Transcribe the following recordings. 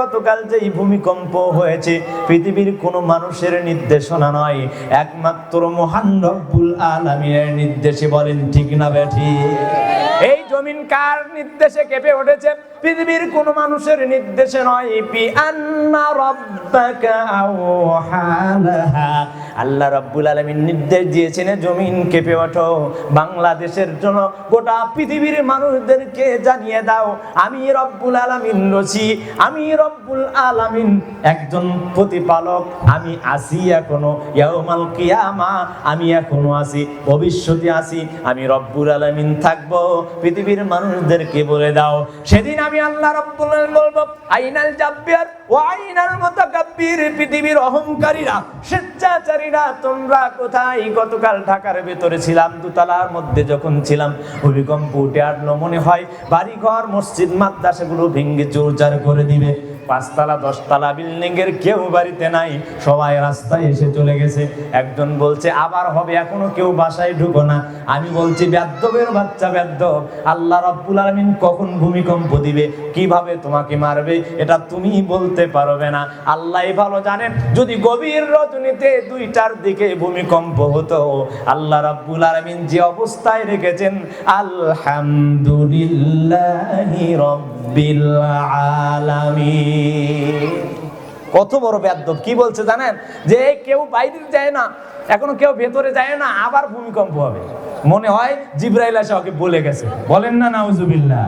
গতকাল যে এই ভূমিকম্প হয়েছে, পৃথিবীর কোনো মানুষের নির্দেশনা নয়। একমাত্র মহান রব্বুল আলামিনের নির্দেশে বলেন, ঠিক না বেঠি? এই জমিন কার নির্দেশে কেঁপে উঠেছে? পৃথিবীর কোনো মানুষের নির্দেশে নয়। পি আন্না রব্বাকা আওহালাহা আল্লাহ রাব্বুল আলামিন নির্দেশ দিয়েছেন জমিন কেঁপে ওঠো, বাংলাদেশের জন্য গোটা পৃথিবীর মানুষদেরকে জানিয়ে দাও, আমি রব্বুল আলামিন রছি আমি রব্বুল আলামিন একজন প্রতিপালক, আমি আছি এখনও ইয়াউমাল কিয়ামা, আমি এখনও আছি ভবিষ্যতে আছি আমি রব্বুল আলামিন থাকব, পৃথিবীর মানুষদেরকে বলে দাও। সেদিন আমি আল্লাহ রব্বুল বলব, আইনাল জাব্বির ও আইনাল মুতাকাব্বির, পৃথিবীর অহংকারীরা, স্বেচ্ছাচারীরা, তোমরা কোথায়? গতকাল ঢাকার ভেতরে ছিলাম, দুতলার মধ্যে যখন ছিলাম, ভূমিকম্প উঠে আর মনে হয়, বাড়িঘর, মসজিদ, মাদ্রাসাগুলো ভেঙে চোরচার করে দিবে। পাঁচতলা, দশতলা বিল্ডিং এর কেউ বাড়িতে নাই। সবাই রাস্তায় এসে চলে গেছে। একজন বলছে, আবার হবে, এখনও কেউ বাসায় ঢুকো না। আমি বলছি বেদ্যবের বাচ্চা বেদ্য আল্লাহ রব্বুল আলমিন কখন ভূমিকম্প দিবে? কীভাবে তোমাকে মারবে? এটা তুমি বলতে পারবে না। আল্লাহ ভালো জানেন, যদি গভীর রজনীতে দুইটার দিকে ভূমিকম্প হতো, আল্লাহ রাব্বুল আলামিন যে অবস্থায় রেখেছেন, আলহামদুলিল্লাহি কত বড় বেদ্যব কি বলছে জানেন? যে কেউ বাইরে যায় না, এখনও কেউ ভেতরে যায় না, আবার ভূমিকম্প হবে। মনে হয় জিব্রাইল ওকে বলে গেছে। বলেন না, নাউজুবিল্লাহ।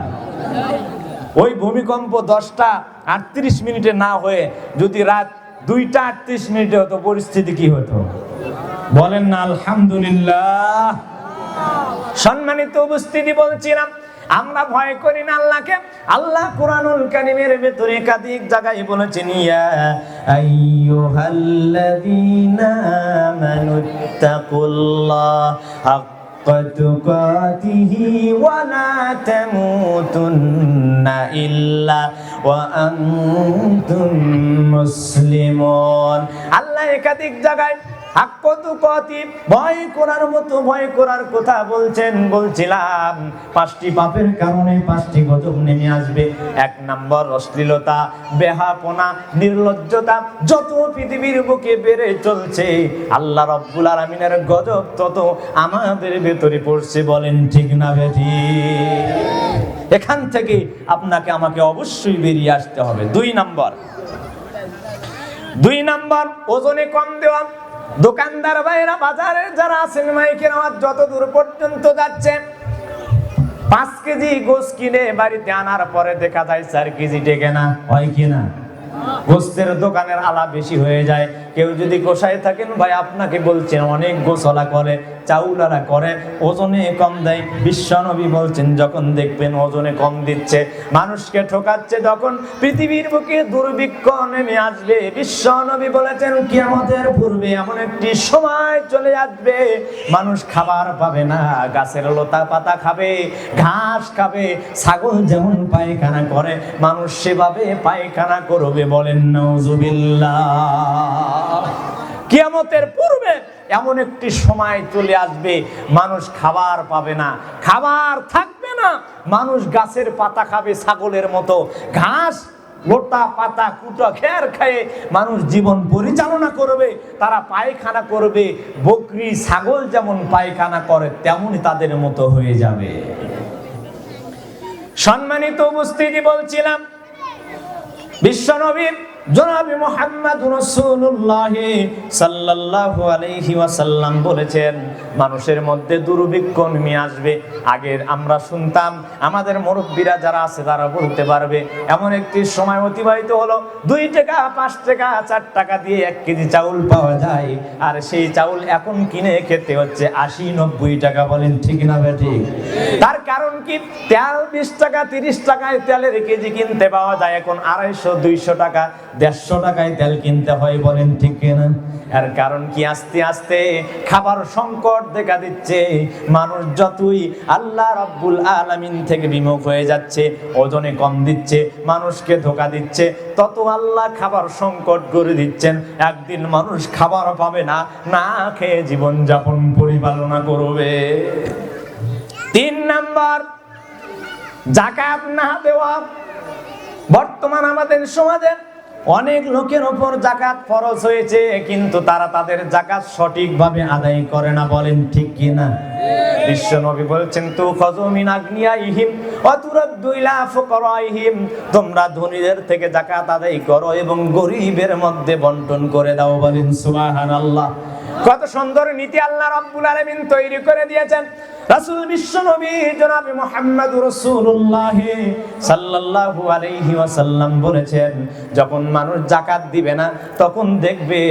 ওই ভূমিকম্প দশটা আটত্রিশ মিনিটে না হয়ে যদি রাত দুইটা আটত্রিশ মিনিটে হতো, পরিস্থিতি কি হতো? বলেন না, আলহামদুলিল্লাহ। সম্মানিত উপস্থিতি বলছিলাম আমরা ভয় করি না আল্লাহকে। আল্লাহ কোরআনুল কারিমের ভেতরে একাধিক জায়গায় বলেছেন, ইয়া আইয়ুহাল্লাযীনা আমানুত্তাকুল্লাহ হাক্কা তুকাতিহি ওয়া লা তামুতুন্না ইল্লা ওয়া আনতুম মুসলিমুন। ভয় করার মতো, ভয় করার কথা বলছেন, বলছিলাম। পাঁচটি পাপের কারণে পাঁচটি গজব নেমে আসবে। এক নম্বর, অশ্লীলতা, বেহাপনা, নির্লজ্জতা, যত পৃথিবীর বুকে বেড়ে চলছে। আল্লাহ রব্বুল আলমিনের গজব তত আমাদের ভেতরে পড়ছে, বলেন ঠিক না বেঠি এখান থেকে আপনাকে আমাকে অবশ্যই বেরিয়ে আসতে হবে। দুই নম্বর, দুই নাম্বার, ওজনে কম দেওয়া। দোকানদার ভাইরা বাজারে যারা আছেন, মাইকের আওয়াজ যত দূর পর্যন্ত যাচ্ছে, পাঁচ কেজি গোস কিনে বাড়িতে আনার পরে দেখা যায় চার কেজি টেকে না, হয় কিনা গোস্তের দোকানের আলা বেশি হয়ে যায়। কেউ যদি গোসায় থাকেন, ভাই আপনাকে বলছেন অনেক গোসলা করে, চাউলারা করে, ওজনে কম দেয়। বিশ্বনবী বলছেন, যখন দেখবেন ওজনে কম দিচ্ছে, মানুষকে ঠকাচ্ছে যখন পৃথিবীর বুকে দুর্ভিক্ষ নেমে আসবে। বিশ্বনবী বলেছেন কি আমাদের পূর্বে এমন একটি সময় চলে আসবে, মানুষ খাবার পাবে না, গাছের লতা পাতা খাবে, ঘাস খাবে, ছাগল যেমন পায়খানা করে, মানুষ সেভাবে পায়খানা করবে বলেন নজুবিল্লাহ কিয়ামতের পূর্বে এমন একটি সময় চলে আসবে, মানুষ খাবার পাবে না। খাবার থাকবে না, মানুষ গাছের পাতা খাবে ছাগলের মতো। ঘাস লোটা পাতা, কুটো, খের খেয়ে মানুষ জীবন পরিচালনা করবে, তারা পায়খানা করবে। বকরি, ছাগল যেমন পায়খানা করে তেমনই তাদের মতো হয়ে যাবে। সম্মানিত উপস্থিতি বলছিলাম বিশ্বনবীর জনাবি মোহাম্মদ রাসূলুল্লাহ সাল্লাল্লাহু আলাইহি ওয়াসাল্লাম বলেছেন, মানুষের মধ্যে দুর্ভিক্ষ নেমে আসবে। আগের আমরা শুনতাম, আমাদের মুরব্বীরা যারা আছে তারা বলতে পারবে, এমন একটি সময় অতিবাহিত হলো, দুই টাকা, পাঁচ টাকা, চার টাকা দিয়ে এক কেজি চাউল পাওয়া যায়। আর সেই চাউল এখন কিনে খেতে হচ্ছে আশি, নব্বই টাকা, বলেন ঠিক না ঠিক? তার কারণ কি? তেল বিশ টাকা, তিরিশ টাকায় তেলের কেজি কিনতে পাওয়া যায়, এখন আড়াইশো, দুইশো টাকা। দেড়শো টাকায় তেল কিনতে হয় বলেন, ঠিক কিনা? এর কারণ কি? আস্তে আস্তে খাবার সংকট দেখা দিচ্ছে। মানুষ যতই আল্লাহ রব্বুল আলামিন থেকে বিমুখ হয়ে যাচ্ছে, ওজনে কম দিচ্ছে, মানুষকে ধোকা দিচ্ছে, তত আল্লাহ খাবার সংকট করে দিচ্ছেন। একদিন মানুষ খাবার পাবে না না খেয়ে জীবন যাপন পরিচালনা করবে। তিন নাম্বার, জাকাত না দেওয়া। বর্তমান আমাদের সমাজে অনেক লোকের ওপর জাকাত ফরজ হয়েছে, কিন্তু তারা তাদের জাকাত সঠিকভাবে আদায় করে না, বলেন ঠিক কি না? বিশ্ব নবী বলছেন, তু খজমিন আগ্নিয়াইহিম অতুরাদ্দু ইলা ফুকরাইহিম। তোমরা ধনীদের থেকে জাকাত আদায় করো এবং গরিবের মধ্যে বন্টন করে দাও, বলেন সুবহানাল্লাহ। কত সুন্দর নীতি আল্লাহ রাব্বুল আলামিন তৈরি করে দিয়েছেন। রাসূল বিশ্ব নবী জনাব মুহাম্মদ রাসূলুল্লাহ সাল্লাল্লাহু আলাইহি ওয়াসাল্লাম বলেছেন, যখন মানুষ জাকাত দিবে না, তখন দেখবে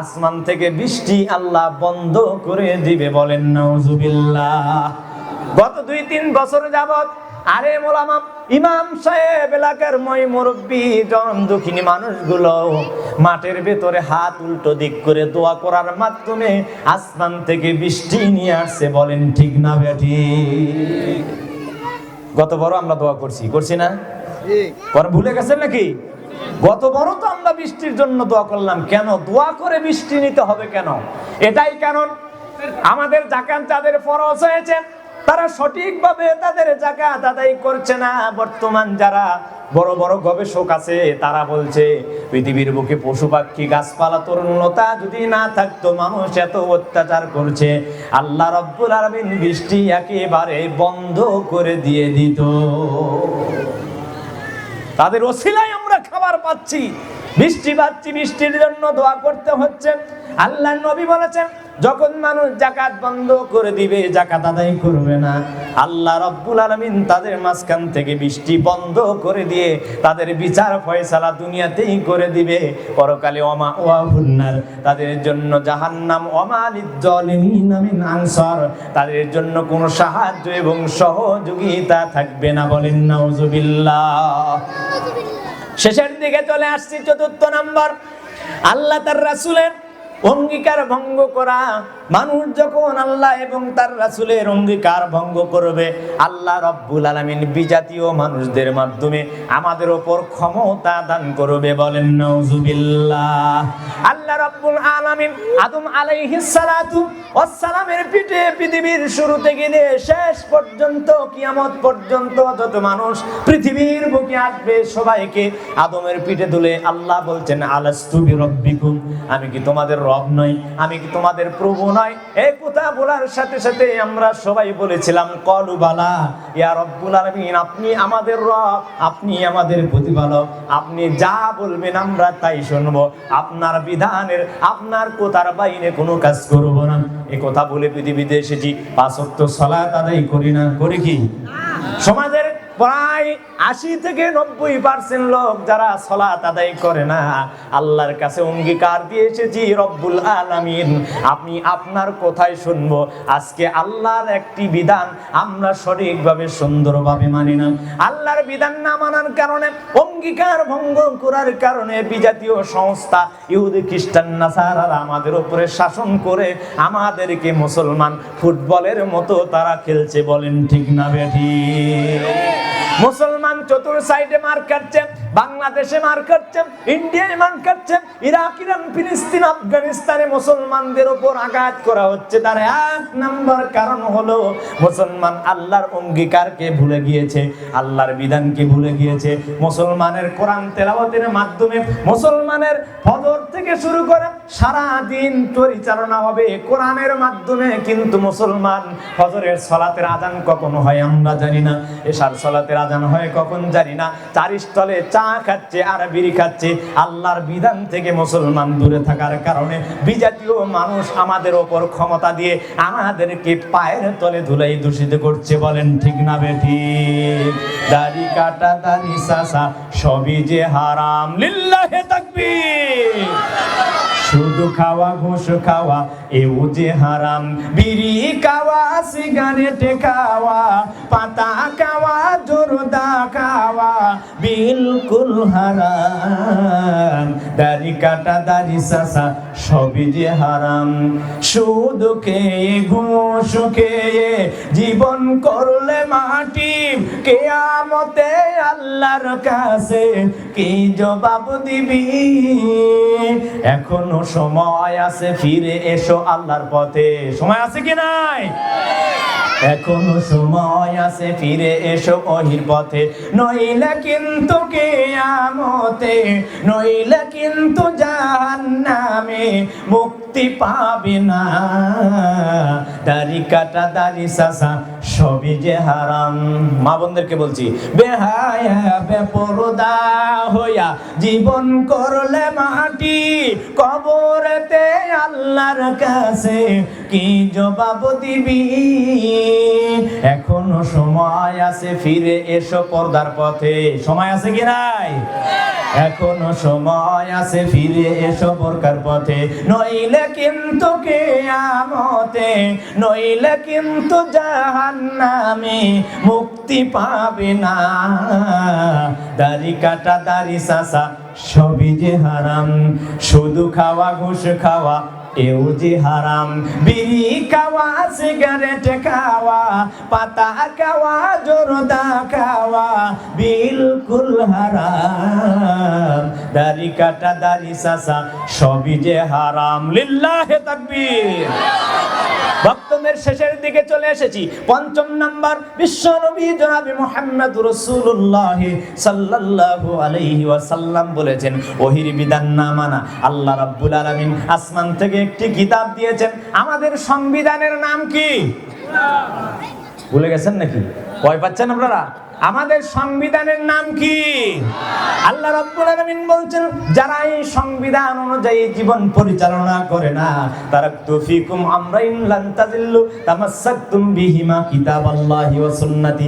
আসমান থেকে বৃষ্টি আল্লাহ বন্ধ করে দিবে বলেন, নাউজুবিল্লাহ। গত দুই তিন বছর যাবত আরে মোলামা ইমাম সাহেব এলাকার মই মুরব্বী জন দুঃখিনী মানুষগুলো মাঠের ভেতরে হাত উল্টো দিক করে দোয়া করার মাধ্যমে আসমান থেকে বৃষ্টি নিয়ে আসছে। বলেন ঠিক না বেটি গত বড় আমরা দোয়া করছি করছি না? ভুলে গেছেন নাকি? গত বড় তো আমরা বৃষ্টির জন্য দোয়া করলাম। কেন? দোয়া করে বৃষ্টি নিতে হবে কেন? এটাই কারণ আমাদের জাকাত যাদের ফরজ হয়েছে তারা সঠিকভাবে তাদের জাকাত আদায় করছে না। বর্তমান যারা বড় বড় গবেষক আছে, তারা বলছে, পৃথিবীর বুকে পশু পাখি, গাছপালা, তরুণতা যদি না থাকতো, মানুষ এত অত্যাচার করছে। আল্লাহ রব্বুল আলামিন বৃষ্টি একেবারে বন্ধ করে দিয়ে দিত। তাদের ওসিলায় আমরা খাবার পাচ্ছি। বৃষ্টি পাচ্ছি, বৃষ্টির জন্য দোয়া করতে হচ্ছে। আল্লাহ নবী বলেছেন যখন মানুষ জাকাত বন্ধ করে দিবে, জাকাত আদায় করবে না। আল্লাহ রব্বুল আলামিন তাদের মাঝখান থেকে বৃষ্টি বন্ধ করে দিয়ে তাদের বিচার ফয়সালা দুনিয়াতেই করে দিবে। পরকালে অমা ওয়াহুন্নার, তাদের জন্য জাহান্নাম অমালিদ জালিমিন আনসার, তাদের জন্য কোনো সাহায্য এবং সহযোগিতা থাকবে না বলেন, নাউজুবিল্লাহ। শেষের দিকে চলে আসছি চতুর্থ নম্বর। আল্লাহ তার রাসূলের অঙ্গীকার ভঙ্গ করা। মানুষ যখন আল্লাহ এবং তার রাসূলের অঙ্গীকার ভঙ্গ করবে, আল্লাহ রব্বুল আলামিন বিজাতীয় মানুষদের মাধ্যমে আমাদের ওপর ক্ষমতা দান করবে বলেন, নাউজুবিল্লাহ। আল্লাহ রব্বুল আলামিন আদম আলাইহিস সালাতু ওয়াসসালামের পিঠে পৃথিবীর শুরু থেকে শেষ পর্যন্ত, কিয়ামত পর্যন্ত যত মানুষ পৃথিবীর বুকে আসবে, সবাইকে আদমের পিঠে তুলে আল্লাহ বলছেন, আলাস্তু বিরব্বিকুম। আমি কি তোমাদের রব নই? আমি কি তোমাদের প্রভু নয় এই কথা বলার সাথে সাথে আমরা সবাই বলেছিলাম, কলু বালা, ইয়া রব্বুল আলামিন, আপনি আমাদের রব, আপনি আমাদের প্রতিপালক, আপনি যা বলবেন আমরা তাই শুনব। আপনার বিধানের, আপনার কোথার বাইরে কোনো কাজ করব না। এ কথা বলে পৃথিবীতে এসেছি, পাঁচ ওয়াক্ত সালাত আদায় করি না, করি কি? সমাজের প্রায় আশি থেকে নব্বই পার্সেন্ট লোক যারা সলাত আদায় করে না, আল্লাহর কাছে অঙ্গীকার দিয়ে এসেছি রব্বুল আলামিন, আপনি আপনার কোথায় শুনব। আজকে আল্লাহর একটি বিধান আমরা সঠিকভাবে, সুন্দরভাবে মানি না। আল্লাহর বিধান না মানার কারণে, অঙ্গীকার ভঙ্গ করার কারণে বিজাতীয় সংস্থা, ইহুদি, খ্রিস্টান, নাসারারা আমাদের উপরে শাসন করে আমাদেরকে মুসলমান ফুটবলের মতো তারা খেলছে বলেন ঠিক না, বেঠি? মুসলমান চতুর সাইডে মার কাটছে বাংলাদেশে মার কাটছে ইন্ডিয়ায় মার কাটছে ইরাক ইরান ফিলিস্তিন, আফগানিস্তানে মুসলমানদের উপর আঘাত করা হচ্ছে। তার এক নাম্বার কারণ হলো মুসলমান আল্লাহর অঙ্গীকারকে ভুলে গিয়েছে, আল্লাহর বিধানকে ভুলে গিয়েছে। মুসলমানের কোরআন তেলাওয়াতের মাধ্যমে মুসলমানের ফজর থেকে শুরু করে সারা দিন পরিচালনা হবে। কোরআনের মাধ্যমে কিন্তু মুসলমান ফজরের সলাতের আজান কখনো হয়, আমরা জানি না। এশার সলাতের আজান হয়, কখন জানি না। চার স্থলে চা খাচ্ছে আর বিড়ি খাচ্ছে। আল্লাহর বিধান থেকে মুসলমান দূরে থাকার কারণে বিজাতীয় মানুষ আমাদের ওপর ক্ষমতা দিয়ে আমাদেরকে পায়ের তলে ধুলাই দূষিত করছে বলেন ঠিক না বেঠি দাড়ি কাটা, দাড়ি সাসা, সবই যে হারাম। লিল্লাহে তাকবীর। শুধু খাওয়া, ঘুষ খাওয়া, এও যে হারাম। বিড়ি খাওয়া, সিগারেট খাওয়া, পাতা খাওয়া, জোরদা খাওয়া, বিলকুল হারাম। দাড়ি কাটা, দাড়ি সাসা, সবই যে হারাম। শুধু খেয়ে, ঘুষ খেয়ে, জীবন করলে মাটি কেয়ামতে আল্লাহর কাছে কি জবাব দিবি? এখনও সময় আছে, ফিরে এসো আল্লাহর পথে। সময় আছে কি নাই? এখনও সময় আছে, ফিরে এসো ওহির পথে। নইলে কিন্তু কে আমতে নইলে কিন্তু জাহান্নামে মুক্তি পাবে না। দাড়ি কাটা, দাড়ি সাসা, সবই যে হারাম। মা বোনদেরকে বলছি, বেহায়া, বেপরদা হইয়া জীবন করলে মাটি কবরেতে আল্লাহর কাছে কি জবাব দিবি? এখনও সময় আছে, ফিরে এসো পর্দার পথে। সময় আছে কি নাই? এখনও সময় আছে, ফিরে এসো বোরকার পথে। নইলে কিন্তু কে আমতে নইলে কিন্তু জাহান্নামে মুক্তি পাবে না। দাড়ি কাটা দাড়ি সাসা সবই যে হারাম। শুধু খাওয়া ঘুষ খাওয়া, এও যে হারাম। বিড়ি খাওয়া, সিগারেট খাওয়া, পাতা খাওয়া, জোরদা খাওয়া, বিলকুল হারাম। দাড়ি কাটা, দাড়ি সাসা, সবই যে হারাম। লিল্লাহে তাকবীর। বক্তব্যের শেষের দিকে চলে এসেছি। পঞ্চম নাম্বার বিশ্ব নবী জনাবি মোহাম্মদ রসুল্লাহ সাল্লাল্লাহু আলাইহি ওয়াসাল্লাম বলেছেন ওহির বিধান না মানা আল্লাহ রাব্বুল আলামিন আসমান থেকে একটি কিতাব দিয়েছেন। আমাদের সংবিধানের নাম কি? ভুলে গেছেন নাকি? ভয় পাচ্ছেন আপনারা? আমাদের সংবিধানের নাম কি? আল্লাহ রাব্বুল বলছেন, যারা এই সংবিধান অনুযায়ী জীবন পরিচালনা করে না, তারা তুফিকুম আমরাইন লান তাজিল্লু তামাসসাকতুম ওয়া সুন্নতি।